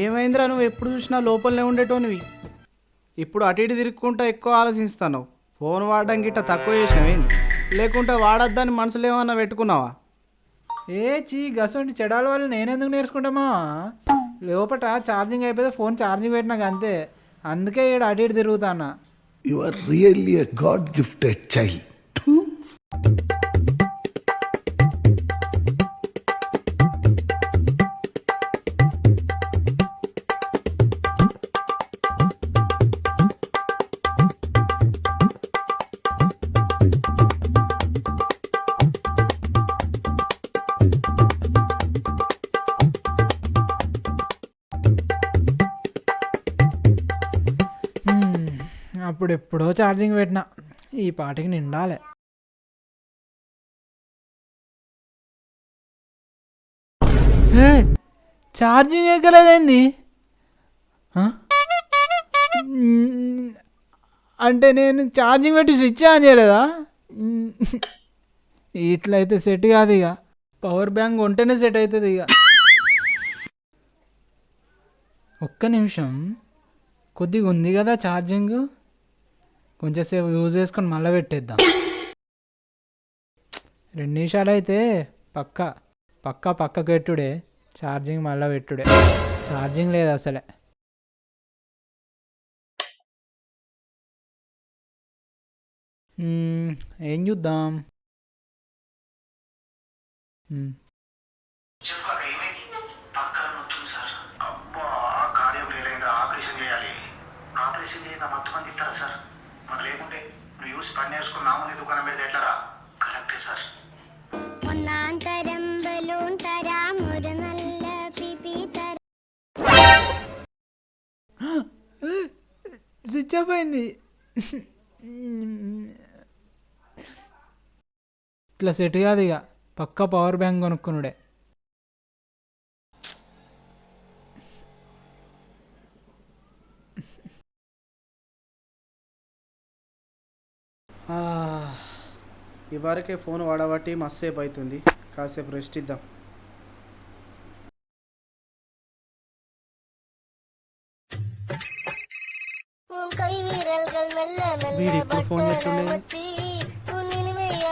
ఏమైందిరా నువ్వు ఎప్పుడు చూసినా లోపలనే ఉండేటోనివి? ఇప్పుడు అటు ఇటు తిరుక్కుంటా ఎక్కువ ఆలోచిస్తాను ఫోన్ వాడడం గిట్ట తక్కువ చేసినవేంది లేకుంటే వాడొద్దని మనసులో ఏమన్నా పెట్టుకున్నావా? ఏ చీ గసంటి చెడాల వల్ల నేనెందుకు నేర్చుకుంటామా? లోపట ఛార్జింగ్ అయిపోతే ఫోన్ ఛార్జింగ్ పెట్టినాక అంతే అందుకే ఈడ అటు ఇటు తిరుగుతానా You are really a God gifted ఇప్పుడు ఎప్పుడో ఛార్జింగ్ పెట్టినా ఈ పాటికి నిండాలే. ఏ, ఛార్జింగ్ ఎక్కలేదేంది? అంటే నేను ఛార్జింగ్ పెట్టి స్విచ్ ఆన్ చేయలేదా? ఇట్లయితే సెట్ కాదు ఇక. పవర్ బ్యాంక్ ఉంటేనే సెట్ అవుతుంది ఇక. ఒక్క నిమిషం. కొద్దిగా ఉంది కదా ఛార్జింగ్? కొంచెంసేపు యూజ్ చేసుకొని మళ్ళీ పెట్టేద్దాం. రెండు నిమిషాలు అయితే పక్క పక్క పక్క పెట్టుడే ఛార్జింగ్ మళ్ళీ పెట్టుడే. ఛార్జింగ్ లేదు అసలే. ఏం చూద్దాం మ్మ్. చెప్పాక ఏమైంది పక్కన నొత్తుంది సార్ అబ్బా కార్యం ఫెయిల్ అయిందా ఆపరేషన్ చేయాలి ఆపరేషన్ చేయండి మొత్తం మంది ఇస్తారా సార్ మరి లేకుంటే చూసి పని నేర్చుకున్నాము నీ దుకాణం పెడితే ఎట్లరా? కరెక్టే సార్. స్విచ్ ఆఫ్ అయింది. ఇట్లా సెట్ కాదు ఇక. పక్క పవర్ బ్యాంక్ కొనుక్కున్నాడే ఈ వారికే ఫోన్ వాడబట్టి మస్తేపు అవుతుంది కాసేపు రెస్ట్ ఇద్దాం. ఫోన్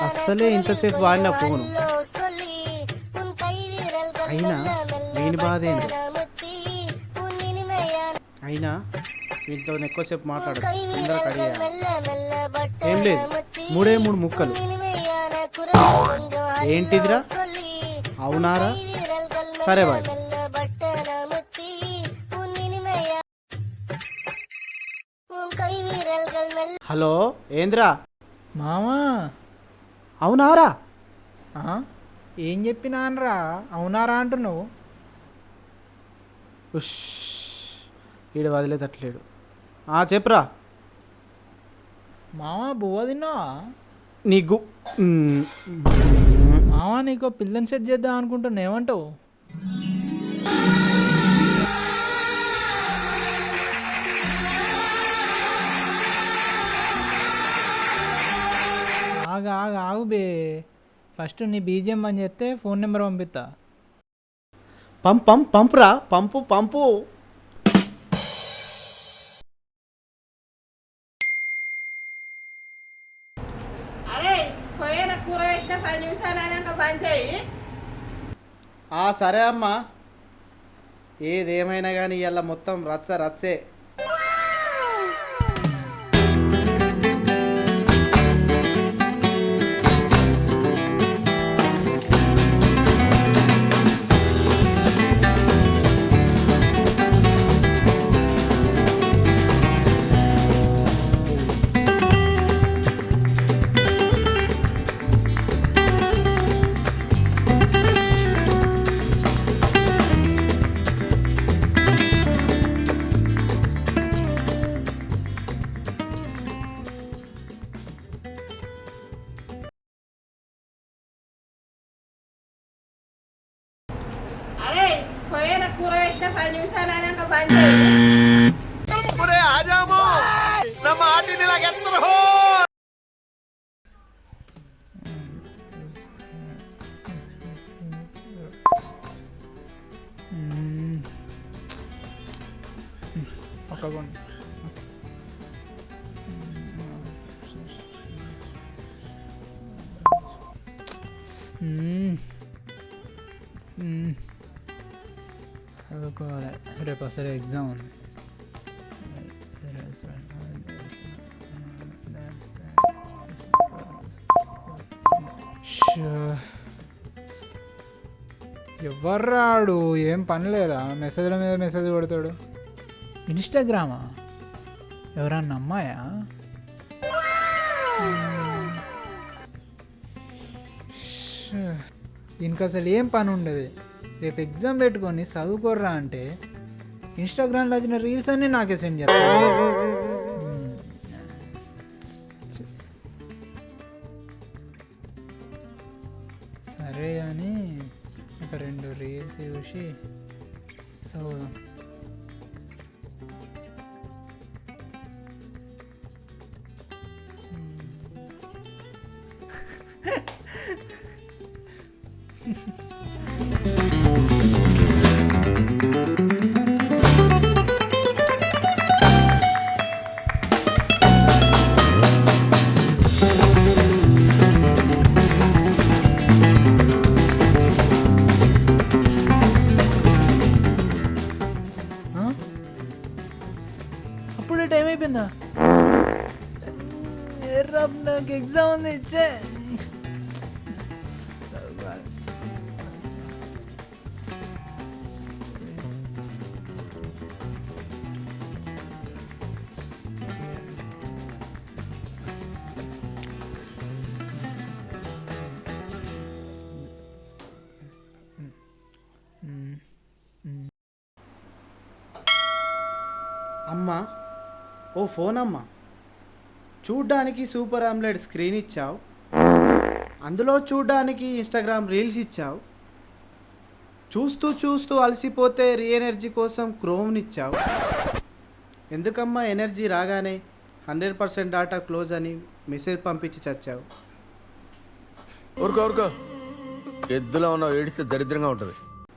అస్సలే ఇంతసేపు వాడిన ఫోను. అయినా వీని బాధే అయినా ఇంట్లో ఎక్కువసేపు మాట్లాడు ఏం లేదు. మూడే మూడు ముక్కలు. ఏంటిదిరా? అవునారా? సరే బాయ్. హలో ఏంద్రా? మామా? అవునారా? ఏం చెప్పినానరా? అవునారా అంటున్నావు? ఉష్ ఈడు వదిలేదట్లేడు చెప్పురా. మామా బువ్వ తిన్నావా? నీకు మ్, మామా నీకు పిల్లని సెట్ చేద్దాం అనుకుంటున్నా. ఏమంటావు? ఆగు ఆగు ఆగు బే. ఫస్ట్ నీ బీజిఎం అని చెప్తే ఫోన్ నెంబర్ పంపిస్తా. పంప్ పంప్ పంపురా. పంపు పంపు. కూర అయితే పది నిమిషాలు అయినాక బంద్ చేయి. సరే అమ్మా. ఏదేమైనా కానీ ఇలా మొత్తం రచ్చ రచ్చే. సరే ఎగ్జామ్ ఉంది ఎవర్రాడు ఏం పని లేదా మెసేజ్ల మీద మెసేజ్ కొడతాడు ఇన్స్టాగ్రామా ఎవరన్నా అమ్మాయా ఇంకా అసలు ఏం పని ఉండదు రేపు ఎగ్జామ్ పెట్టుకొని చదువుకోర్రా అంటే ఇన్స్టాగ్రామ్లో వచ్చిన రీల్స్ అన్నీ నాకే సెండ్ చేస్తాను సరే కానీ ఒక రెండు రీల్స్ చూసి సో అమ్మా ఓ ఫోన్ అమ్మా చూడ్డానికి సూపర్ ఆమ్లెట్ స్క్రీన్ ఇచ్చావు. అందులో చూడ్డానికి ఇన్స్టాగ్రామ్ రీల్స్ ఇచ్చావు. చూస్తూ చూస్తూ అలసిపోతే రీ ఎనర్జీ కోసం క్రోమ్ని ఇచ్చావు. ఎందుకమ్మా ఎనర్జీ రాగానే హండ్రెడ్ పర్సెంట్ డాటా క్లోజ్ అని మెసేజ్ పంపించి చచ్చావు? ఊరుకో ఊరుకో. ఎద్దులో ఉన్నావు ఏడిస్తే దరిద్రంగా ఉంటుంది.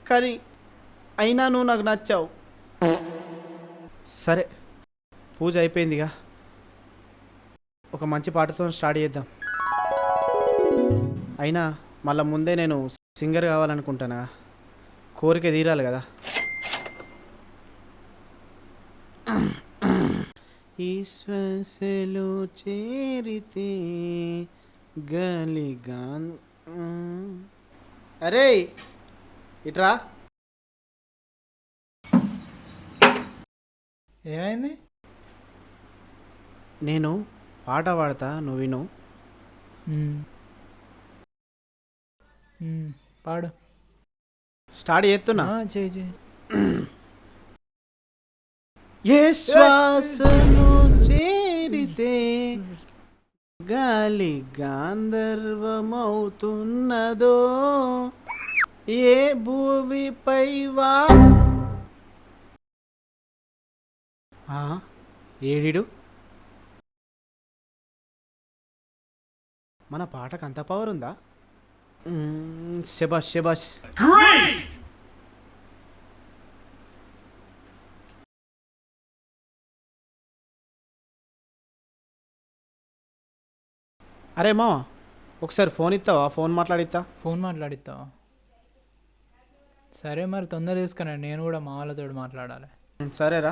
కానీ అయినా నువ్వు నాకు నచ్చావు. సరే పూజ అయిపోయిందిగా. ఒక మంచి పాటతో స్టార్ట్ చేద్దాం. అయినా మళ్ళా ముందే నేను సింగర్ కావాలనుకుంటానా? కోరిక తీరాలి కదా. ఈ శ్వాసలో చేరితే గలిగాన్. అరే ఇట్రా. ఏమైంది? నేను పాట పాడతా నువ్వు విను. పాడు. స్టార్ట్ చేస్తున్నా? చేయి ఏ శ్వాసను చేరితే గాలి గాంధర్వమవుతున్నదో ఏ భూమిపై వా ఏడిడు? మన పాటకు అంత పవర్ ఉందా? శబాష్ శబాష్ అరే మామ ఒకసారి ఫోన్ ఇస్తావా ఫోన్ మాట్లాడిస్తా ఫోన్ మాట్లాడిస్తావా సరే మరి తొందర తీసుకురండి నేను కూడా మా వాళ్ళతో మాట్లాడాలి. సరేరా.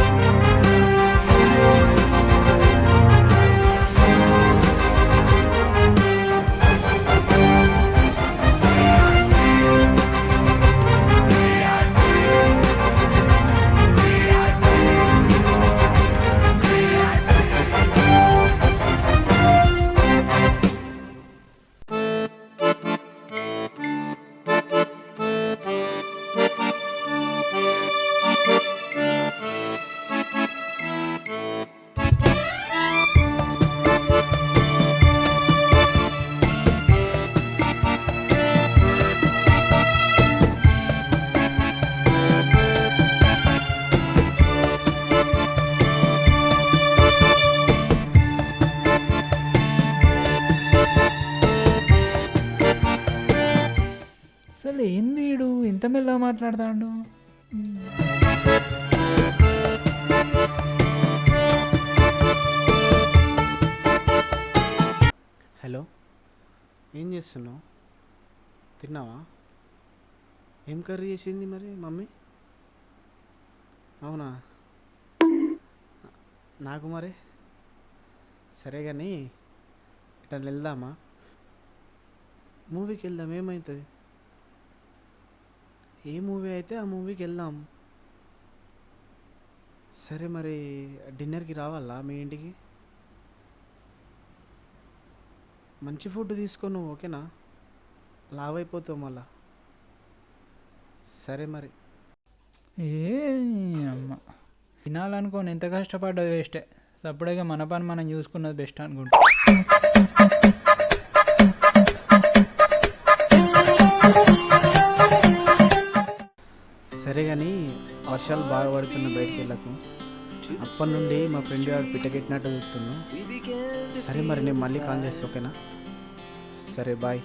తెలుగులో మాట్లాడతాడు. హలో ఏం చేస్తున్నావు? తిన్నావా? ఏం కర్రీ చేసింది మరి మమ్మీ? అవునా? నాకు మరి? సరే కానీ ఇట్లా వెళ్దామా? మూవీకి వెళ్దాం ఏమవుతుంది ఏ మూవీ అయితే ఆ మూవీకి వెళ్దాం. సరే మరి డిన్నర్కి రావాలా మీ ఇంటికి? మంచి ఫుడ్ తీసుకో నువ్వు ఓకేనా? లావ్ అయిపోతావు మళ్ళా. సరే మరి. ఏ అమ్మ. తినాలనుకోని ఎంత కష్టపడ్డది వేస్టే. సప్పుడేగా మన పని మనం చూసుకున్నది బెస్ట్ అనుకుంటా. సరే కానీ వర్షాలు బాగా పడుతున్న బయటికి వెళ్ళకు. అప్పటి నుండి మా ఫ్రెండ్ గారు పిట్టకెట్టినట్టు చూస్తున్నాను సరే మరి నేను మళ్ళీ కాల్ చేస్తా ఓకేనా? సరే బాయ్.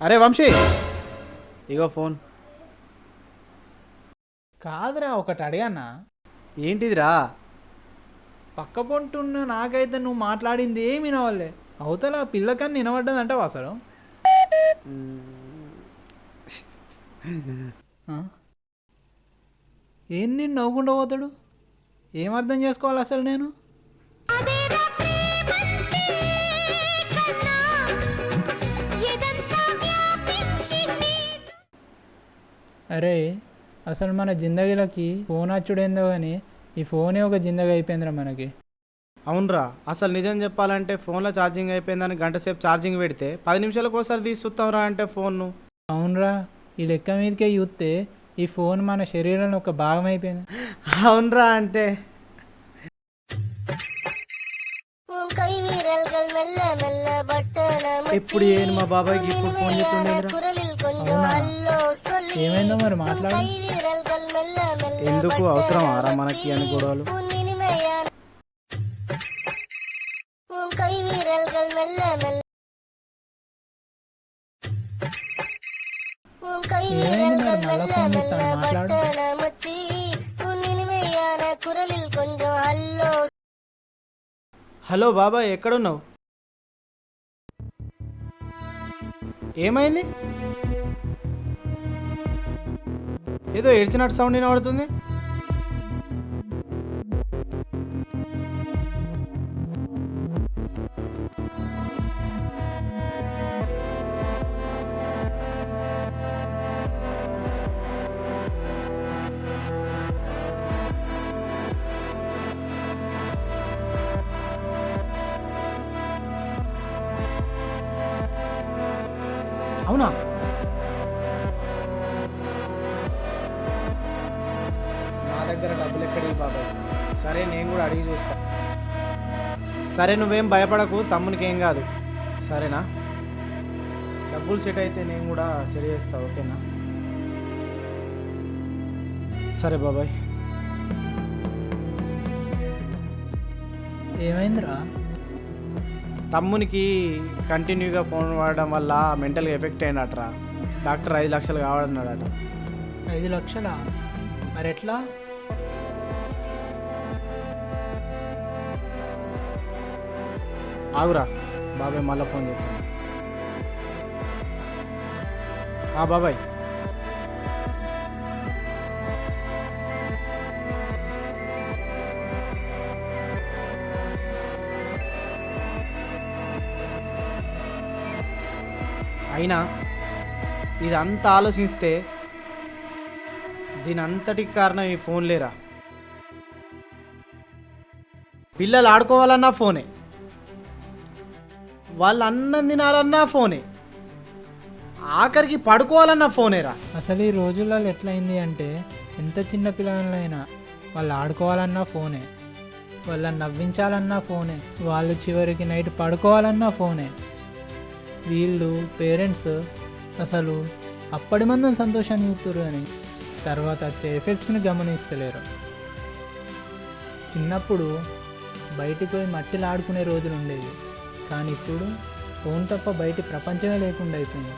అరే వంశీ! ఇగో ఫోన్. కాదురా ఒకటి అడిగానా ఏంటిదిరా? పక్క పొంటున్న నాకైతే నువ్వు మాట్లాడింది ఏమి వినవాలే. అవతల పిల్లకని వినబడ్డదంటావు అసలు ఆ? ఏంది నవ్వుకుండా పోతాడు? ఏం అర్థం చేసుకోవాలి అసలు నేను? అరే అసలు మన జిందగీలకి ఫోన్ వచ్చుడేందో కానీ ఈ ఫోనే ఒక జిందగీ అయిపోయిందిరా మనకి. అవునరా అసలు నిజం చెప్పాలంటే ఫోన్లో ఛార్జింగ్ అయిపోయిందని గంట సేపు ఛార్జింగ్ పెడితే పది నిమిషాలకు ఒకసారి తీసుకుతాంరా అంటే ఫోన్ను. అవునరా ఈ లెక్క మీదకే చూస్తే ఈ ఫోన్ మన శరీరంలో ఒక భాగం అయిపోయింది. అవునరా అంటే. ఎప్పుడు ఏను మా బాబాయ్కి ఇప్పుడు ఫోన్ ఏమైందో మరి మాట్లాడు. ఎందుకు అవసరం ఆరా మనకి అని గొడవలు? హలో బాబాయ్ ఎక్కడున్నావు? ఏమైంది? ఏదో ఏడ్చినట్టు సౌండ్ వినబడుతుంది. అవునా? నా దగ్గర డబ్బులు ఎక్కడి బాబాయ్? సరే నేను కూడా అడిగి చూస్తా. సరే నువ్వేం భయపడకు తమ్మునికి ఏం కాదు. సరేనా? డబ్బులు సెట్ అయితే నేను కూడా సెట్ చేస్తా ఓకేనా? సరే బాబాయ్. ఏమైందిరా? తమ్మునికి కంటిన్యూగా ఫోన్ వాడడం వల్ల మెంటల్గా ఎఫెక్ట్ అయినట్రా. డాక్టర్ ఐదు లక్షలు కావాలన్నాడట. ఐదు లక్షలా? మరి ఎట్లా? ఆగురా బాబాయ్ మళ్ళీ ఫోన్ చేస్తాను ఆ బాబాయ్. అయినా ఇదంతా ఆలోచిస్తే దీని అంతటికి కారణం ఈ ఫోన్ లేరా? పిల్లలు ఆడుకోవాలన్నా ఫోనే. వాళ్ళు అన్నం తినాలన్నా ఫోనే. ఆఖరికి పడుకోవాలన్నా ఫోనేరా? అసలు ఈ రోజులలో ఎట్లయింది అంటే ఎంత చిన్న పిల్లలైనా వాళ్ళు ఆడుకోవాలన్నా ఫోనే. వాళ్ళని నవ్వించాలన్నా ఫోనే. వాళ్ళు చివరికి నైట్ పడుకోవాలన్నా ఫోనే. వీళ్ళు పేరెంట్స్ అసలు అప్పటి మందం సంతోషాన్ని ఇస్తారు అని తర్వాత వచ్చే ఎఫెక్ట్స్ని గమనిస్తలేరు. చిన్నప్పుడు బయటికి పోయి మట్టిలో ఆడుకునే రోజులు ఉండేవి. కానీ ఇప్పుడు ఫోన్ తప్ప బయటి ప్రపంచమే లేకుండా అయిపోయింది.